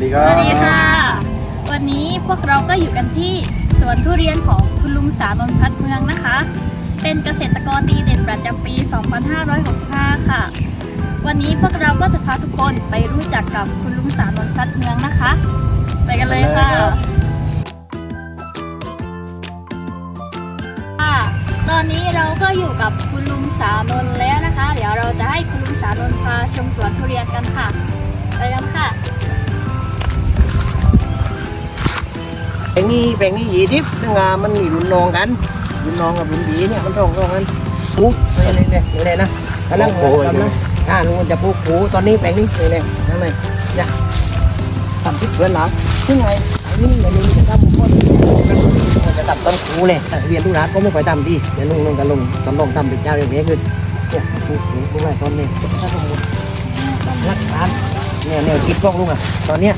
วัสดีครัสบวัสดีค่ะ วันนี้พวกเราก็อยู่กันที่สวนทุเรียนของคุณลุงสานนท์พัฒน์เมืองนะคะ เป็นเกษตรกรดีเด่นประจำปี 2565 ค่ะ วันนี้พวกเราก็จะพาทุกคนไปรู้จักกับคุณลุงสานนท์พัฒน์เมืองนะคะ ไปกันเลยค่ะค่ะ ตอนนี้เราก็อยู่กับคุณลุงสานนท์แล้วนะคะ เดี๋ยวเราจะให้คุณลุงสานนท์พาชมสวนทุเรียนกันค่ะ ไปกันค่ะ แปลงนี้แปลงนี้ยีทิพย์นึงอะมันมีรุ่นน้องกันรุ่นน้องกับรุ่นดีเนี่ยมันต้องต้องกันปูเนี่ยเนี่ยเนี่ยเนี่ยนะกำลังปลูกกำลังอ่าลุงจะปลูกปูตอนนี้แปลงนี้เนี่ยเนี่ยนั่นเลยเนี่ยทำทิพย์เพื่อนหลังซึ่งไงอันนี้อย่างนี้จะทำคนจะตัดต้นปูเลยเรียนทุรัสก็ไม่ค่อยทำดีเดี๋ยวลุงลุงกันลุงตอนลงทำเป็นเจ้าอย่างนี้คือเนี่ยปลูกปูปลูกอะไรตอนนี้ถ้าสมมติรักฐานเนี่ยเนี่ยคิดกล้องลุงอะตอนเนี้ย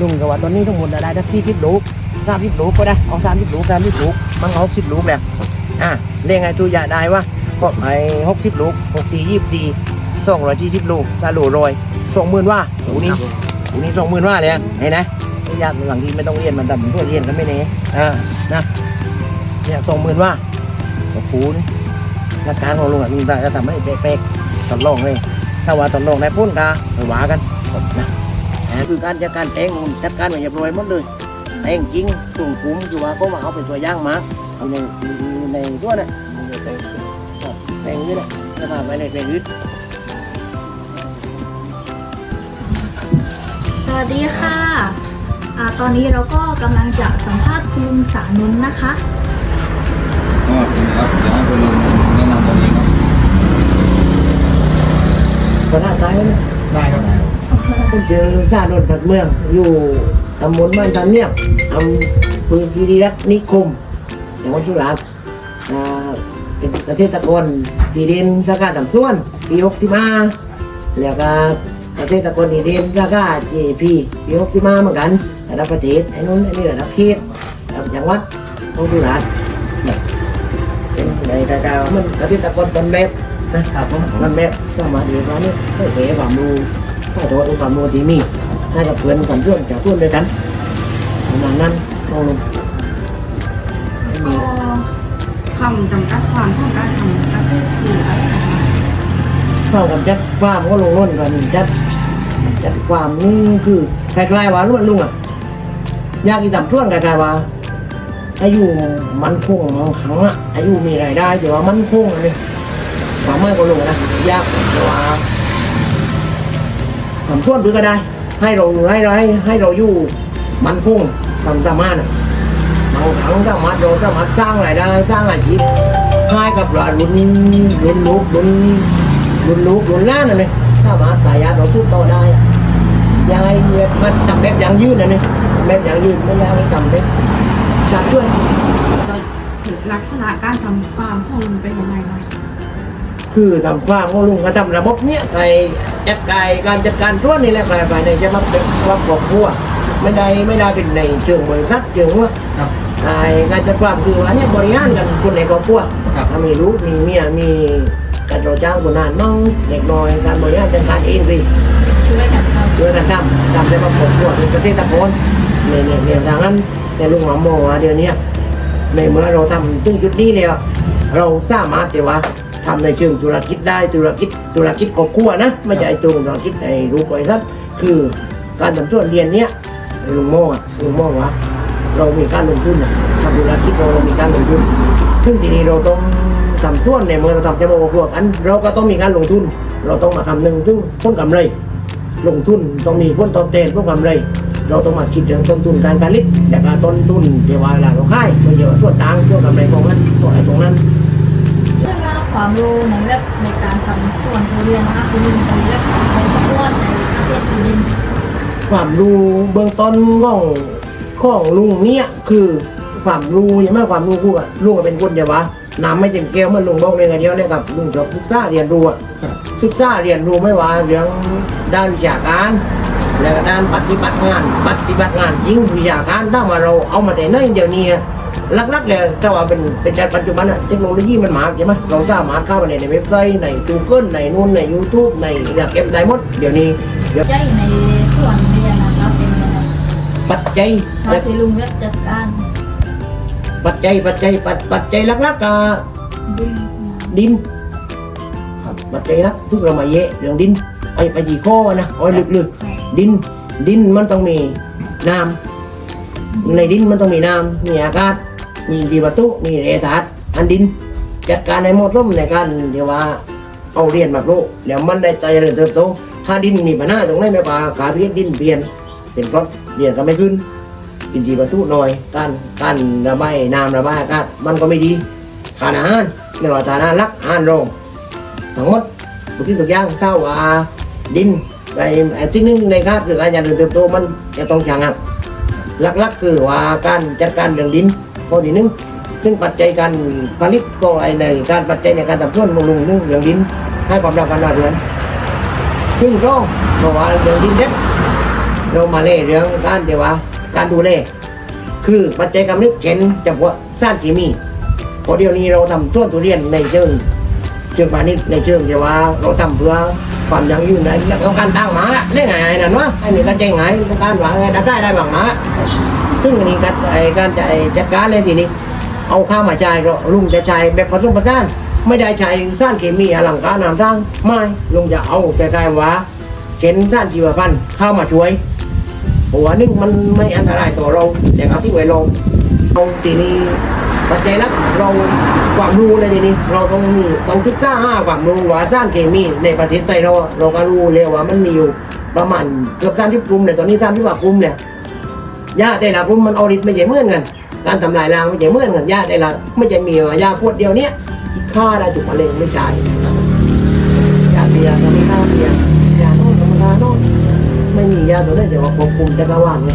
ลุงกับว่าตอนนี้ทั้งหมดได้ได้ที่ทิพย์ลูก สามสิบลูกก็ได้เอาสามสิบลูกสามสิบลูกมันเอาหกสิบลูกแหละอะเรียกไงตัวอย่าได้ว่าก็ไอ้หกสิบลูกหกสี่ยี่สิบสี่สองร้อยยี่สิบลูกซาลูโรยสองหมื่นว่าหูนี้หูนี้สองหมื่นว่าเลยเห็นไหมยากบางทีไม่ต้องเรียนมันแต่ผมก็เรียนกันไม่เน่อ่านะเนี่ยสองหมื่นว่าโอ้โหนี่หลักการของลุงอะลุงจะทำให้เป๊ะๆตอนลองเลยถ้าว่าตอนลองได้พ้นกาไปว่ากันนะคือการจัดการแต่งจัดการมาเรียบร้อยหมดเลย แต่จริงๆตุ่มคุ้มคือว่าเขามาเอาเป็นตัวย่างมาอยู่ในอยู่ในตัวน่ะอยู่ในแปลงนี้แหละจะมาไว้ในแปลงอื่นสวัสดีค่ะอ่าตอนนี้เราก็กำลังจะสัมภาษณ์คุณลุงสานนนะคะก็ครับเดี๋ยวให้คุณลุงแนะนำตัวเองครับก็น่าตายนะได้ครับผมเจอซาโดนผัดเมืองอยู่ ตำบลบ้านตันเนียบอำเภอคีรีรัตน์นิคมจังหวัดสุราษฎร์เป็นเกษตรกรดีเด่นสาขาต่ำส่วนปีหกสิบห้าแล้วก็เกษตรกรดีเด่นสาขา GP ปีหกสิบห้าเหมือนกันระดับประเทศไอ้นู้นไอ้นี่ระดับเขตระดับจังหวัดของสุราษฎร์เนี่ยเป็นในกากามันเกษตรกรต้นแบบนะครับผมต้นแบบก็มาเรียนมาเนี่ยให้เผยความรู้ให้ตัวองค์ความรู้ที่มี ให้กับเพื่อนกันเพื่อนจากเพื่อนด้วยกันประมาณนั้นต้องลงไม่มีคำจำกัดความของการทำเกษตรคืออะไรคะเข้ากับจัดความก็ลงล้นกันจัดจัดความนี่คือคล้ายๆว่าล้วนลุงอะยากอีต่ำท่วนคล้ายๆว่าอายุมันคงมันขังอะอายุมีรายได้แต่ว่ามันคงอันนี้ความไม่ก็ลงนะยากแต่ว่าทำท่วนหรือก็ได้ ให้เราให้เราให้ให้เราอยู่มันคงทำตามาน่ะบางครั้งสามารถเราสามารถสร้างรายได้สร้างอาชีพให้กับเรารุ่นรุ่นลูกรุ่นรุนลูกรุนล้านนะเนี่ยถ้ามาสายยาเราสู้ต่อได้ยังไงเนี่ยมันทำแบบย่างยืดนะเนี่ยแบบย่างยืดไม่ยากเลยทำแบบจัดช่วยลักษณะการทำฟาร์มของลุงเป็นยังไงคะ คือทำฟามของลุงก็ทำระบบเนี้ยไอ้จัดการการจัดการตัวนี่แหละไปไปในจะมาเป็นว่าครอบครัวไม่ได้ไม่ได้เป็นในเชิงบริษัทเชิงว่าครับไอ้การจัดฟาร์มคือว่าเนี่ยบริหารกันคนในครอบครัวถ้ามีลูกมีเมียมีการเราจ้างคนงานน้องเด็กน้อยการบริหารจัดการเองสิช่วยกันทำช่วยกันทำทำได้มาผมตัวเป็นเกษตรกรเนี่ยเนี่ยเนี่ยทางนั้นแต่ลุงหมอมองว่าเดี๋ยวนี้ในเมื่อเราทำถึงจุดนี้แล้วเราสามารถแต่ว่า ทำในเชิงธุรกิจได้ธุรกิจธุรกิจครอบครัวนะไม่ใช่ธุรกิจในรูปบริษัทคือการทำส่วนเรียนเนี้ยลุงมองอะลุงโมองว่าเรามีการลงทุนอะทำธุรกิจเราเรามีการลงทุนซึ่งทีนี้เราต้องทำส่วนในเมื่อเราทำจะมาครอบครัวกันเราก็ต้องมีการลงทุน เราต้องมาคำนึงถึงผลกำไร ลงทุนต้องมีผลตอบแทนพื่อกำไร เราต้องมาคิดเรื่องต้นทุนการผลิตและการต้นทุนเดี๋ยววลาเราขายมันเดี๋ยวส่วนต่างเพื่อกำไรของนั้นตัวอะไรตรงนั้น ความรู้ในเว็บในการทำส่วนทุเรียนนะคะคุณลุงในเว็บของใช้ทุกวันในประเทศทุเรีนความรู้เบื้องต้นของของลุงเนี่ยคือความรู้ยังไม่ความรู้กูอะลุงอะเป็นคนเดียววะน้ำไม่เต็มแก้วมันลุงบอกเลยกันเดียวเนี่ยครับลุงชอบศึกษาเรียนรู้อะครับ ศึกษาเรียนรู้ไม่ว่าเรื่องด้านวิชาการแล้วก็ด้านปฏิบัติงาน ปฏิบัติงานจริงวิชาการถ้ามาเราเอามาแต่ไหนเดี๋ยวนี้อะ ลักๆเลยถ้าว่าเป็นเป็นในปัจจุบันอะเทคโนโลยีมันมาใช่ไหมเราสามารถเข้าไปในในเว็บไซต์ใน Google ในนู่นใน YouTube ในเนี่ยเก็บได้หมดเดี๋ยวนี้ใจในส่วนเรียนนะคะเป็นยังไงปัจจัยมาที่ลุงเลือกจัดการปัจจัยปัจจัยปัจปัจจัยหลักๆก็ดินดินครับปัจจัยหลักทุกเรามาเยะเรื่องดินไอ้ไปจีข้อนะเอาลึกๆดินดินมันต้องมีน้ำ ในดินมันต้องมีน้ำมีอากาศ มีดีประตูมีแร่ธาตุอันดิน จัดการในหมดร่มในการเดี๋ยวว่าเอาเรียนมาโลแล้วมันได้เจริญเติบโตถ้าดินมีปัญหาตรงไหนไม่ว่าขาพิษดินเปลี่ยนเป็นก้อนเรียนก็ไม่ขึ้นกินดีประตูหน่อยการการระบายน้ำระบายอากาศมันก็ไม่ดีทานอาหารไม่ว่าทานอาหารรักอาหารโรงทั้งหมดทุกที่ทุกอย่างเข้าว่าดินไอไอ้ที่หนึงในคาดคือการเจริญเติบโตมันจะต้องชะงัก หลักๆ คือว่าการจัดการเรื่องดินข้อที่หนึ่งซึ่งปัจจัยการผลิตก็ไอในการปัจจัยในการทำส่วนบำรุงเรื่องเรื่องดิน ให้ความรักกันว่าเรือนซึ่งก็เพราว่าเรื่องดินเด็ดเรามาเล่เรื่องการเดี๋ยวว่าการดูแลคือปัจจัยกำนึกเช่นจำพวกสร้างเคมีพราะเดี๋ยวนี้เราทำต้นทุเรียนในเชิงเชิงพาณิชย์ในเชิงเดี๋ยวว่าเราทำเพื่อความยั่งยืนในแล้วก็การตั้งหมาเล่นไงนั่นวะไอ้นี่การใจไงการหวังไงได้ได้บางหมา ซึ่งอันนี้การไอ้การจะจัดการเลยทีนี้ เอาข้าวมาจ่ายเราลุงจะใช้แบบผสมผสานไม่ได้ใช้สารเคมีอลังการนำร่างไม่ลุงจะเอาแต่กายว่าเช่นสารชีวพันธุ์เข้ามาช่วยหัวนึงมันไม่อันตรายต่อเราแต่กับที่ไว้ลงตรงทีนี้ปัจจัยลักเราความรู้เลยทีนี้ เราต้องต้องศึกษาหาความรู้ว่าสารเคมีในประเทศไทยเราเราก็รู้เลยว่ามันมีอยู่ประมาณเกือบสามสิบกลุ่มเนี่ยตอนนี้สามสิบกว่ากลุ่มเนี่ย ยาแต่ละกลุ่มมันออริทไม่ใช่เหมือนกัน การทำลายล้างไม่ใช่เหมือนกันยาแต่ละไม่ใช่มีว่ายาขวดเดียวเนี้ยที่ฆ่าได้ถูกมะเร็งไม่ใช่ยาเบียร์ก็มีค่าเบียร์ยาโน่นธรรมดาโน่นไม่มียาตัวไหนแต่ว่าควบคุมจักรวาลไง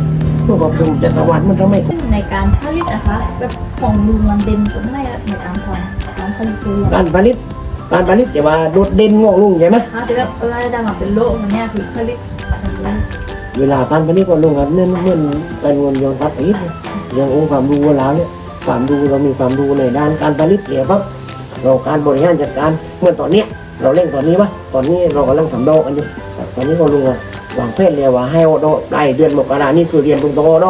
เมื่อควบคุมจักรวาลมันทำให้ในการผลิตนะคะแบบของลุงมันเด่นตรงไหนอะในการทำการผลิตคืออย่างการผลิตการผลิตจะว่าโดดเด่นของลุงใช่ไหมถ้าจะแบบเออได้มาเป็นโลกมันเนี่ยคือผลิตแบบนี้ เวลาการผลิตของลุงครับเนื่องเหมือนการวนย้อนกลับไปอีกนะอย่างองค์ความรู้เราเนี่ยความรู้เรามีความรู้ในด้านการผลิตเนี่ยปั๊บเราการบริหารจัดการเมื่อตอนเนี้ยเราเล่นตอนนี้วะตอนนี้เรากำลังทำโดกันอยู่ตอนนี้ก็ลุงอะวางแผนเลยว่าให้โอโดได้เดือนมกรานี่คือเรียนตรงตรงโอโด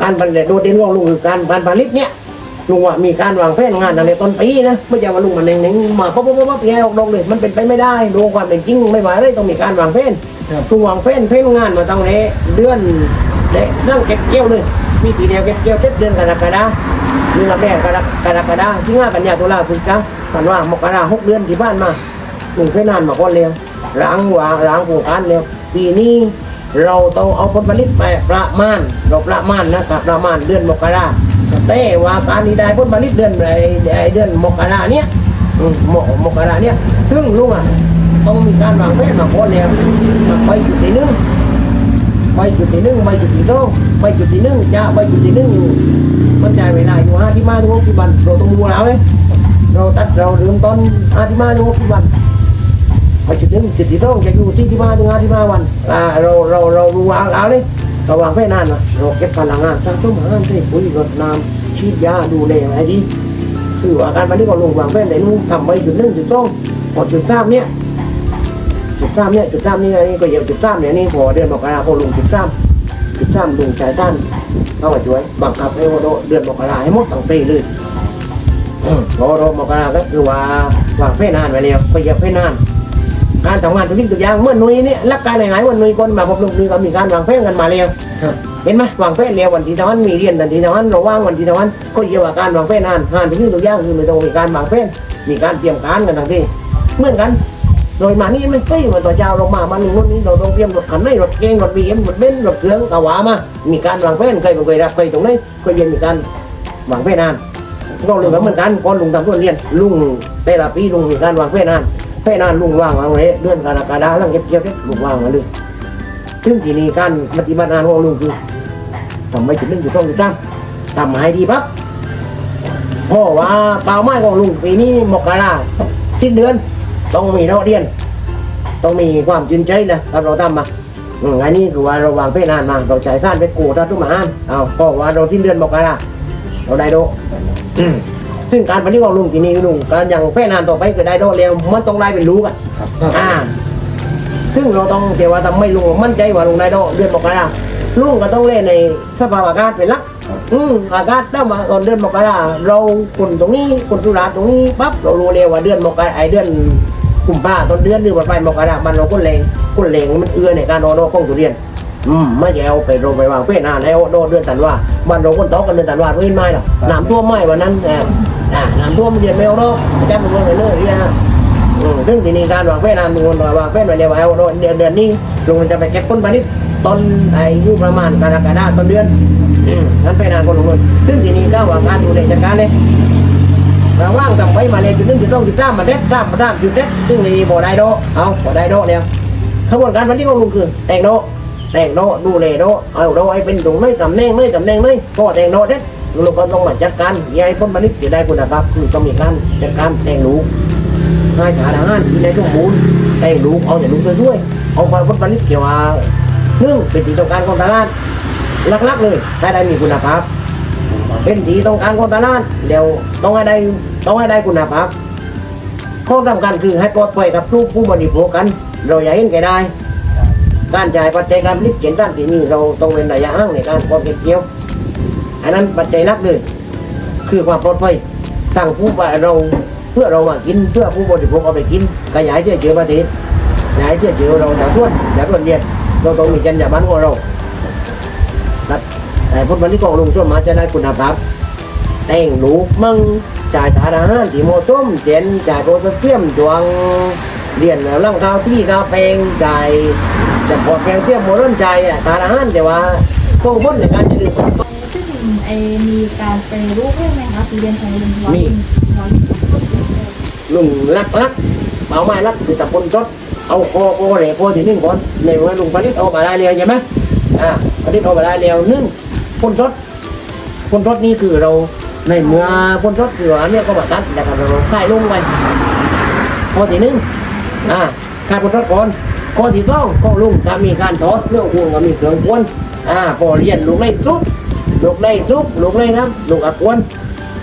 การผลิตโดดเด่นของลุงคือการการผลิตเนี่ย ลุงว่ามีการวางแผนงานอะไรต้นปีนะไม่ใช่ว่าลุงมาเน่งๆมาปั๊บปั๊บปั๊บแย่ออกดอกเลยมันเป็นไปไม่ได้ดูความเป็นจริงไม่ไหวเลยต้องมีการวางแผนลุงวางแผนแผนงานมาตั้งแต่เดือนเด็เรื่งเก็บเกี่ยวเลย มีทีเดียวเก็บเกี่ยวเจ็ดเดือนกรกฎามีรับแรกกรกรกฎาที่ห้ากันยาตุลาพฤศจิกากันว่ามกราหกเดือนที่บ้านมาลุงเคยนานมาก่อนเร็วล้างวางล้างโครงการเร็วปีนี้เราต้องเอาผลผลิตไปประมาณเราประมาณนะครับประมาณเดือนมกรา แต่ว่าการนี้ได้ผลผลิตเดือนไอ้ไอ้เดือนมกราเนี่ยมกมกราเนี่ยซึ่งลุงอะต้องมีการวางแผนมาก่นแล้วมาไปจุดที่หนึ่งไปจุดที่หนึ่งไปจุดที่สองไปจุดที่หนึ่งจะไปจุดที่หนึ่งมันใช้เวลาอยู่ห้าที่มาถึงหกที่วันเราต้องดูแล้วเลยเราตัดเราเริ่มต้นห้าที่มาถึงหกที่วันไปจุดหนึ่งจุดที่สองจะอยู่ที่ที่มาถึงห้าที่มาวันอ่าเราเราเรารู้วางแล้วเลย ระวังแพ่นานนะเราเก็บพลังงานสะสมพลังงานใส่ปุ๋ยรดน้ำฉีดยาดูแลอะไรดีคืออาการวันนี้ก็ลงวางแพ่นไหนนู้นทำไปจุดหนึ่งจุดสองพอจุดสามเนี่ยจุดสามเนี่ยจุดสามนี่อันนี้ก็เยอะจุดสามเนี่ยนี่พอเดือนมกราคมลงจุดสามจุดสามลงใจต้านเข้ามาช่วยบังคับให้ว่าเดือนมกราให้หมดตั้งปีเลยอืมพอเรามกราก็คือว่าวางแพ่นานไว้แล้วก็เยียบแพ่นาน การทำงานทุกสิ่งทุกอย่างเมื่อนุยเนี่ยรักการไหนๆวันนุยคนมาพบลุงนี่ก็มีการวางแผนกันมาแล้วเห็นไหมวางแผนแล้ววันที่ตะวันมีเรียนวันที่ตะวันเราว่างวันที่ตะวันก็เกี่ยวกับการวางแผนงานงานทุกสิ่งทุกอย่างคือไม่ต้องมีการวางแผนมีการเตรียมการกันทั้งที่เหมือนกันโดยมานี่ไม่ใช่ว่าตัวเจ้าเรามามาหนึ่งวันนี้เราต้องเตรียมรถขันไม่รถเก่งรถบีเอ็มรถเบนซ์รถเครื่องกะวามามีการวางแผนใครเป็นใครรับใครตรงไหนก็ยังมีการวางแผนงานก็เลยเหมือนกันก่อนลุงทำทุเรียนลุงแต่ละปีลุงมีการวางแผนงาน แค่นั้นลุงว่างวางเลยเดือนกรกฎาแล้วเก็บเกี่ยวเด็ลุงว่างมาเลยซึ่งทีนี้การปฏิบัติงานของลุงคือทำไมจุดหนึ่งจุดสองจุดสามทำให้ดีปั๊บเพราะว่าเป้าหมายของลุงปีนี้มกราสิ้นเดือน ต้องมีเราเรียน ต้องมีความจริงใจนะครับเราทำมาอืมอันนี้คือว่าเราวางแผนานมาเราใช้ท่านไปกูท่าทุกมหานเอาเพราะว่าเราสิ้นเดือนมกราเราได้โดอืม ซึ่งการปฏิวัติลุงทีนี้ลุงการอย่างแพร่นานต่อไปก็ได้โดนเร็วมันต้องได้เป็นรู้กันอ่าซึ่งเราต้องเดี๋ยวว่าทำไม่ลุงมั่นใจว่าลุงได้ดอกเดือนมกราลุงก็ต้องเล่นในสภาพอากาศเป็นหลักอืมอากาศถ้ามาตอนเดือนมกราเราคนตรงนี้คนสุราษฎร์ตรงนี้ปั๊บเรารู้เลยว่าเดือนมกราไอเดือนกุมภาต้นเดือนหรือว่าปลายมกรามันเราก็แรงก็แรงมันเอื้อในการรอดอกของทุเรียนอืมไม่ใช่เอาไปโรงไปวางเพื่อนานแล้วโดนเดือนธันวามันเราคนโตกันเดือนธันวาเพื่อนไม่หรอกน้ำท่วมไม่วันนั้นเอ่าน้ำท่วมเรียนไม่เอาดอกอาจารย์เป็นคนเรื่อเรียนฮะอืมซึ่งทีนี้การวางเพื่อนานมึงคนวางเพื่อนไว้เร็วเอาเดือนเดือนนี้ลุงจะไปเก็บผลผลิตต้นอายุประมาณกรกฎาต้นเดือนอืมงั้นไปนานคนลงเงินซึ่งทีนี้ก็ว่าการดูแลจัดการเลยระว่างทำไว้มาเลยจุดหนึ่งจุดสองจุดสามมาเด็ดสามมาสามจุดเด็ดซึ่งในบ่อได้โดเอาบ่อได้โดแล้วขบวนการวันที่ของลุงคือแต่งโดแต่งโดดูแลโดเอาโดให้เป็นตรงเลยตำแหน่งเลยตำแหน่งเลยก็แต่งโดเด็ด ลุงก็ต้องมาจัดการยายพ้นผลิตจะได้คุณภาพคือต้องมีการจัดการแต่งลูกให้ขาอาหารที่ในสมบูรณ์แต่งลูกเอาแต่ลูกช่วยๆเอาความพ้นผลิตเกี่ยวกับหนึ่องเป็นที่ต้องการของตลาดหลักๆเลยให้ได้มีคุณภาพ เป็นที่ต้องการของตลาดเดี๋ยวต้องให้ได้ต้องให้ได้คุณภาพข้อสำคัญคือให้ปลอดภัยกับผู้ผู้บริโภคกัน เราอย่าเห็นแก่ได้การจ่ายปัจจัยการผลิตเขียนด้านที่นี่เราต้องเป็นระยะห่างในการปลอดเก็บเกี่ยว อันนั้นปัจจัยหลักเลย คือความปลอดภัยตั้งผู้ว่าเราเพื่อเรามากินเพื่อผู้บริโภคเอาไปกินขยายเชื้อเชื้อประเทศขยายเชื้อเชื้อเราจากส่วนจากส่วนเรียเราต้องมีจรรยาบรรณของเราครับแต่ผลผลิตของลงช่วมาจะได้คุณภาพแต่งลูกมั่งจ่ายสารอาหารที่เหมาะสมเจนจ่ายโพแทสเซียมดวงเรียนแล้วร่างข้าวที่ข้าแปลงจ่ายจะพอแปลงเทียมโมร่นใจอะสารอาหารแต่ว่าส่งผลในการจะดื่มซึ่ง ไอมีการแปรรูปให้ไหมคะทุเรียนของลุงร้อยมีร้อยลุงลักลักเอาไม้ลักคือตะปนจดเอาโคโคเหล่โคที่หนึ่งก่อนในเมื่อลุงผลิตออกมาได้เร็วใช่ไหมอ่าผลิตออกมาได้เร็วหนึ่งพ่นจดพ่นจดนี่คือเราในเมื่อพ่นจดคืออันเนี้ยก็มาตัดแล้วก็เราค่ายลงไปข้อที่หนึ่งอ่าค่ายพ่นจดก่อนข้อที่สองก็ลุงถ้ามีการทอดเรื่องห่วงก็มีเครื่องกวนอ่าพอเรียนลูกไล่ซุป ลูกไล่ซุปลูกไล่น้ำลูกอักวน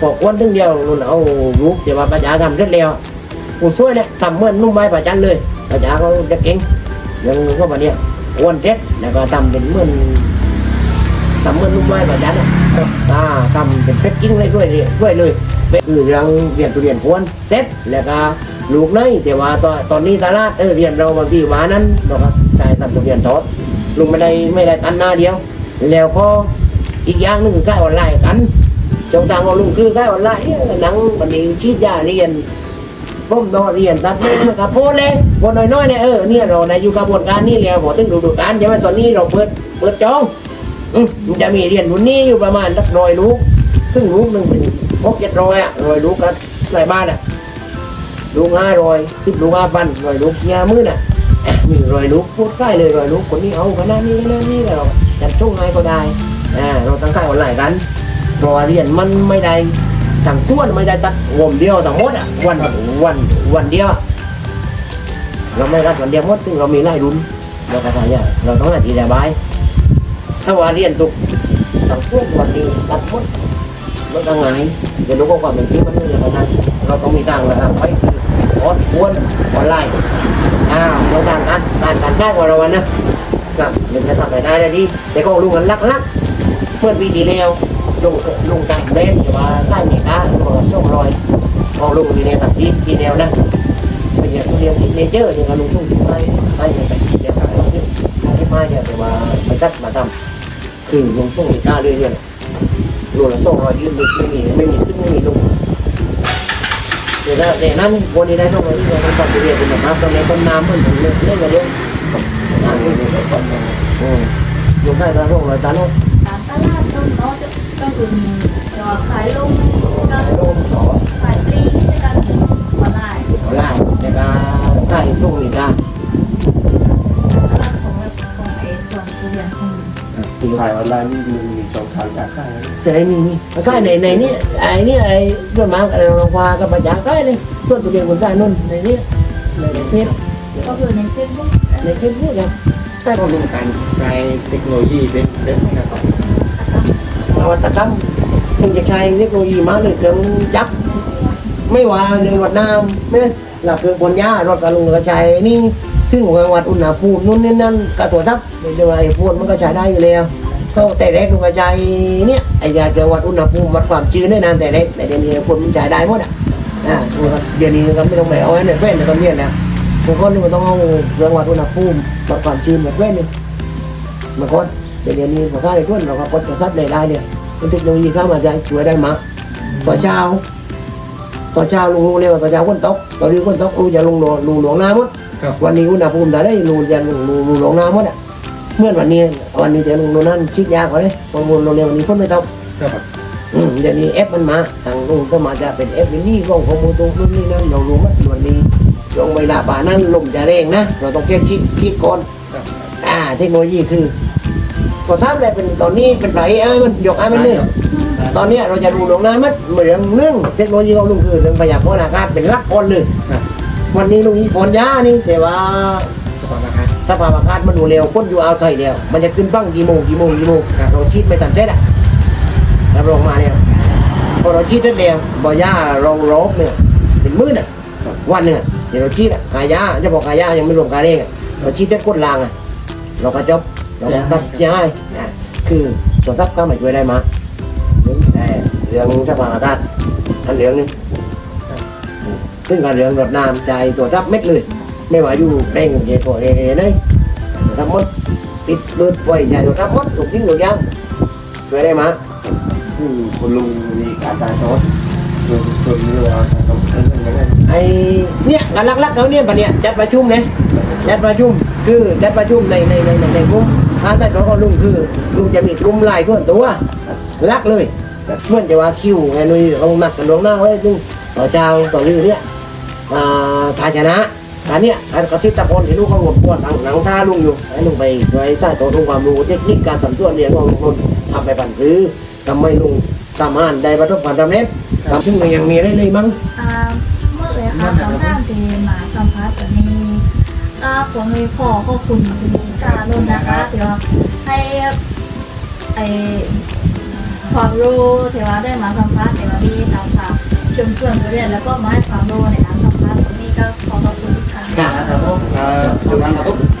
พอกวนถึงเดียวลุงเอาลูกเดี๋ยวมาปัญญาทำเสร็จแล้วผู้ช่วยเนี่ยทำเหมือนนุ่มไม้ประจันเลยประจันเขาจะเก่งยังก็มาเนี่ยอ้วนเท็ดแล้วก็ทำเป็นเหมือนทำเหมือนนุ่มไม้ประจันอะอ่าทำเป็นเพชรกิ้งเลยด้วยเลยด้วยเลยเป็นคือเรื่องเรียนตุเรียนพวนเท็ดแล้วก็ลูกเลยแต่ว่าตอนตอนนี้ตลาดเออเรียนเราบางทีหวานั้นเราก็ใช้ทำตุเรียนทอดลุงไม่ได้ไม่ได้ตันหน้าเดียว แล้วพ อีกอย่างหนึ่งคือค่ายออนไลน์กันจงทางว่าลุงคือค่ายออนไลน์เนี่ยหนังบันนี้ชีดยาเรียนผมนอเรียนตัดไม้กับโพดเลยโพดน้อยๆเนี่ยเออเนี่ยเราในอยู่กระบวนการนี้แล้วพอถึงฤดูกาลใช่ไหมตอนนี้เราเปิดเปิดจองอืมมันจะมีเรียนรุ่นนี้อยู่ประมาณสักร้อยลูกซึ่งลูกหนึ่งเป็นหกเจ็ดร้อยอะร้อยลูกก็หลายบ้านอะลูกห้าร้อยสิบลูกห้าพันร้อยลูกยามื่นอะอะมีร้อยลูกพูดใกล้เลยร้อยลูกคนนี้เอาขนาดนี้เลยนี่เราจัดช่วงไงก็ได้ อ่าเราตั้งค่ายออนไลน์กันเพราะว่าเรียนมันไม่ได้ทางส่วนไม่ได้ตัดวมเดียวทั้งหมดอะวันวันวันเดียว เราไม่รับวันเดียวหมดซึ่งเรามีไล่รุนเราก็ทำเนี่ยเราต้องหาที่ระบาย ถ้าว่าเรียนตุกทางส่วนวันนี้ตัดหมดมันก็ไงเดี๋ยวรู้ว่าความเป็นจริงมันไม่อย่างนั้นเราต้องมีทางนะครับไปคืออดควรออนไลน์อ้าวเราทางการการการได้กว่าเราวันนะครับเดี๋ยวจะทำไปได้เลยดีแต่ก็รู้กันลักลัก ๆเมื่อปีที่แล้วลุงลุงตังเบนแต่ว่าได้เมกาตัวส่งรอยของลุงมีแนวตัดที่ทีแนวนะเป็นอย่างเรียนที่เนเจอร์อย่างกับลุงทุ่งที่ไม้ไม้อย่างแบบเดียวกันเราที่ที่ไม้เนี่ยแต่ว่ามันจัดมาทำคือลุงส่งเมกาเลยเนี่ยลุงละส่งรอยยืนลึกไม่มีไม่มีซึ่งไม่มีลุงเดี๋ยวเดี๋ยวนั้นวันนี้ได้ส่งรอยยืนมันก็จะเรียนเป็นแบบน้ำตอนนี้ต้นน้ำมันเหมือนเล่นเล่นกันเยอะน้ำนี่เป็นต้นอืมลุงได้ตาส่งรอยตาโน่ตามตลาดต้น เนาะจะก็คือมียอดขายลงก็โอ้สอขายปลีด้วยกันออนไลน์เอาล่ะแต่ก็ใกล้ช่วงนี้จ้าตลาดของของไอ้ส่วนทุเรียนของที่ขายออนไลน์นี่มีมีช่องทางการขายจะให้มีนี่ใกล้ในในนี้ไอ้นี่ไอ้เรื่องมาอะไรลงควากับปัญญาใกล้เลยส่วนตัวเดียวคนใกล้นู่นในนี้ในในเพจก็คือในเฟซบุ๊กในเพจนี่ครับใกล้ของลุงกันใช้เทคโนโลยีเป็นเรื่องนะครับน วัตกรรมคงจะใช้เทคโนโลยีมาเลยเครื่องจับ ไม่ว่าในวัดน้ำเนี่ยหลักคือบนหญ้ารถกระลุงกระชัยนี่ซึ่งวัดอุณหภูมินู่นนี่นั่นกับตัวทับเดี๋ยวไอ้พูดมันก็ใช้ได้อยู่แล้วก็แต่เล็กมันก็ใช้เนี่ยไอ้ยาจะวัดอุณหภูมิวัดความชื้นได้นานแต่เล็กแต่เดี๋ยวนี้คนมันใช้ได้หมดอะอ่ามันก็เดี๋ยวนี้ก็ไม่ต้องไปเอาไว้ในแว่นในตอนนี้นะบางคนนี่มันต้องเอาเรื่องวัดอุณหภูมิวัดความชื้นแบบแว่นนี่บางคนเดี๋ยวนี้พอเข้าในทุนเราก็กดจะทับได้ได้เนี่ย มันเทคโนโลยีเข้ามาจะช่วยได้มากต่อเช้าต่อเช้าลุงรู้เลยว่าต่อเช้าคนตกตอนนี้คนตกรู้จะลงหลวงลุงหลวงน้ำหมดครับวันนี้อุณหภูมิได้รูจะรูรูรูลงน้ำหมดอะเมื่อวันนี้วันนี้จะลงโน่นนั่นชิดยาเขาเลยบางคนโรงเรียนวันนี้พ้นไม่ต้องครับอืมเดี๋ยวนี้เอฟมันมาทางลุงก็มาจะเป็นเอฟวินนี่ของของมูตูรุ่นนี้นั่นเรารู้มั้ยวันนี้ลงเวลาป่านั้นลมจะแรงนะเราต้องเก็บคิดคิดก่อนครับอ่าเทคโนโลยีคือ พอทราบเลยเป็นตอนนี้เป็นไหลไอ้มันยกไอ้มันเนี่ยตอนเนี้ยเราจะดูลงน้ำมันเหมือนเรื่องเทคโนโลยีของลุงคือเรื่องพยากรณ์อากาศเป็นหลักคนเลยครับวันนี้ลุงอีฝนยานี่แต่ว่าสภาพอากาศถ้าผ่าอากาศมันดูเร็วพ้นอยู่เอาวไทยเดียวมันจะขึ้นบ้างกี่โมงกี่โมงกี่โมงครับเราคิดไม่ทันเสร็จอะรับรองมาเนี่ยพอเราคิดได้เร็วบ่ย่าเรารบเนี่ยเป็นมื้อน่ะวันหนึ่งอะเดี๋ยวเราคิดอะหายาจะบอกหายายังไม่รวมการเองอะเราคิดได้กดลางอะเราก็จบ เราก็ตัดย้ายนะคือส่วนทัพก็ไม่ช่วยได้มาเรื่องแต่เรื่องสภาพอากาศอันเรื่องหนึงซึ่งการเรื่องรดน้ำใจตัวทัพเม็ดเลย ไม่ว่าอยู่แรงเจ็บปวดเอเลยทำหมดปิดเบิดไว้ใหญ่ตัวทำหมดถูกทิ้งถูกย่างช่วยได้มั้ยอืมคุณลุงมีการตายทอดลุงคนนี้ว่าต้องเงินยังไงไอ้เนี่ยงานลักๆเขาเนี่ยปะเนี่ยจัดประชุมเนี่ยจัดประชุมคือจัดประชุมในในในในในกลุ่ม ทางใต้ตัวของลุงคือลุงจะมีกลุ่มไลน์ส่วนตัวลักเลยแต่ส่วนจะว่าคิวไงนุ้ยลงหนักกันลงหน้าไว้ซึ่งต่อเจ้าต่อลือเนี่ยอ่าภาชนะอันเนี้ยการกระซิบตะโกนที่ลูกเขาหมดปวดหลังหลังท่าลุงอยู่ให้ลุงไปช่วยใต้โต๊ะลุงความรู้เทคนิคการทำตัวเรียนของลุงพลทำไปปั่นซื้อทำให้ลุงทำอ่านได้ประสบความสำเร็จทำซึ่งมันยังมีอะไรเลยมั้งอ่าเมื่อเลยค่ะของท่านเตม ก็ผมมีขอขอบคุณคุณชาลุนนะคะเดี๋ยวให้ไอความรู้เทว่าได้มาสัมภาษณ์ในวันนี้ทางสาวชมเพื่อนเรียนแล้วก็มาให้ความรู้ในการสัมภาษณ์วันนี้ก็ขอขอบคุณทุกท่านครับผมครับ